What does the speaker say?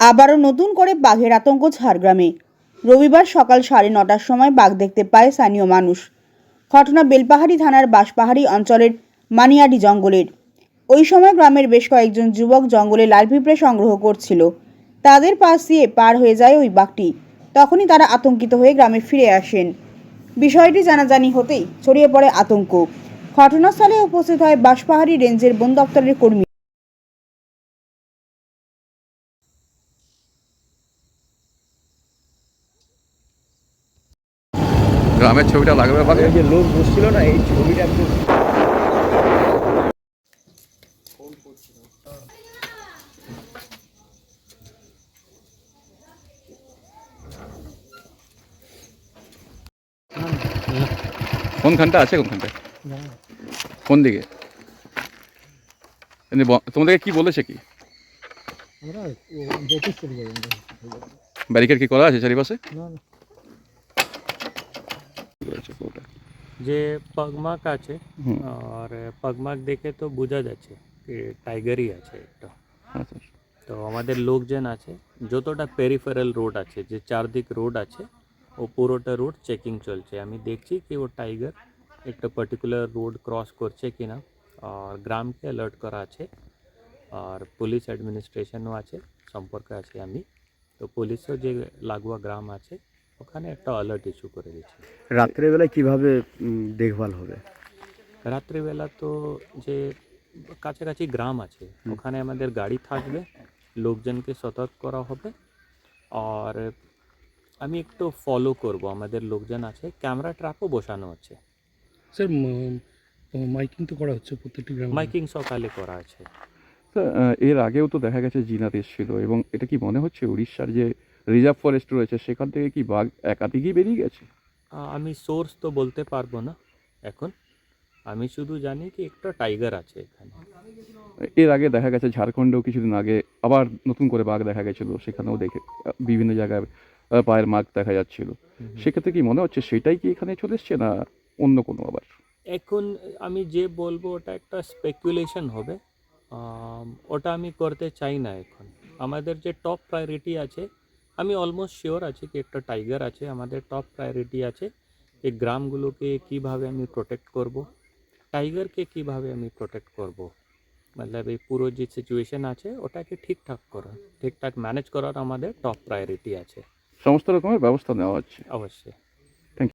আবারও নতুন করে বাঘের আতঙ্ক ঝাড়গ্রামে। রবিবার সকাল সাড়ে নটার সময় বাঘ দেখতে পায় স্থানীয় মানুষ। ঘটনা বেলপাহাড়ি থানার বাঁশপাহাড়ি অঞ্চলের মানিয়াডি জঙ্গলের। ওই সময় গ্রামের বেশ কয়েকজন যুবক জঙ্গলে লাল পিঁপড়ে সংগ্রহ করছিল। তাদের পাশ দিয়ে পার হয়ে যায় ওই বাঘটি। তখনই তারা আতঙ্কিত হয়ে গ্রামে ফিরে আসেন। বিষয়টি জানাজানি হতেই ছড়িয়ে পড়ে আতঙ্ক। ঘটনাস্থলে উপস্থিত হয় বাঁশপাহাড়ি রেঞ্জের বন দপ্তরের কর্মী। গ্রামের ছবিটা লাগবে ভালো। যে লোক বসছিল না এই ছবিটা একটু কোনখানটা আছে কোনখানটা কোন দিকে? তোমাদেরকে কি বলেছে কি? ব্যারিকেড কি করা আছে চারিপাশে? না না রয়েছে পুরোটা। যে পগমাক আছে আর পগমাক দেখে তো বোঝা যাচ্ছে যে টাইগারই আছে একটা। আচ্ছা। তো আমাদের লোকজন আছে যতটা পেরিফেরাল রোড আছে যে চারদিক রোড আছে ও পুরোটা রোড চেকিং চলছে। আমি দেখছি কি ও টাইগার একটা পার্টিকুলার রোড ক্রস করছে কি না আর গ্রামকে অ্যালার্ট করা আছে আর পুলিশ অ্যাডমিনিস্ট্রেশনও আছে সম্পর্কে আছে আমি। তো পুলিশও যে লাগোয়া গ্রাম আছে ওখানে একটা অ্যালার্ট ইস্যু করে দিচ্ছে রাত্রেবেলায় কীভাবে দেখভাল হবে? রাত্রিবেলা তো যে কাছাকাছি গ্রাম আছে ওখানে আমাদের গাড়ি থাকবে লোকজনকে সতর্ক করা হবে। আর আমি একটু ফলো করব আমাদের লোকজন আছে ক্যামেরা ট্র্যাপও বসানো আছে। স্যার মাইকিং তো করা হচ্ছে প্রত্যেকটি গ্রামে। মাইকিং সকালে করা আছে। তো, এর আগেও তো দেখা গেছে জিনাত এসেছিল এবং এটা কি মনে হচ্ছে উড়িষ্যার যে রিজার্ভ ফরেস্ট রয়েছে সেখান থেকে কি বাঘ একাধিকই বেরিয়ে গেছে? আমি সোর্স তো বলতে পারব না এখন। আমি শুধু জানি কি একটা টাইগার আছে এখানে। এর আগে দেখা গেছে ঝাড়খণ্ডেও কিছুদিন আগে আবার নতুন করে বাঘ দেখা গেছিল সেখানেও দেখে বিভিন্ন জায়গায় পায়ের মাগ দেখা যাচ্ছিল। সেক্ষেত্রে কি মনে হচ্ছে সেটাই কি এখানে চলে এসছে না অন্য কোনো আবার? এখন আমি যে বলব ওটা একটা স্পেকুলেশন হবে। ওটা আমি করতে চাই না এখন। আমাদের যে টপ প্রায়োরিটি আছে আমি অলমোস্ট শিওর আছি কি একটা টাইগার আছে আমাদের টপ প্রায়োরিটি আছে এই গ্রামগুলোকে কীভাবে আমি প্রোটেক্ট করব টাইগারকে কীভাবে আমি প্রোটেক্ট করব। মতলব এই পুরো যে সিচুয়েশন আছে ওটাকে ঠিকঠাক করা ঠিকঠাক ম্যানেজ করার আমাদের টপ প্রায়োরিটি আছে। সমস্ত রকমের ব্যবস্থা নেওয়া হচ্ছে। অবশ্যই।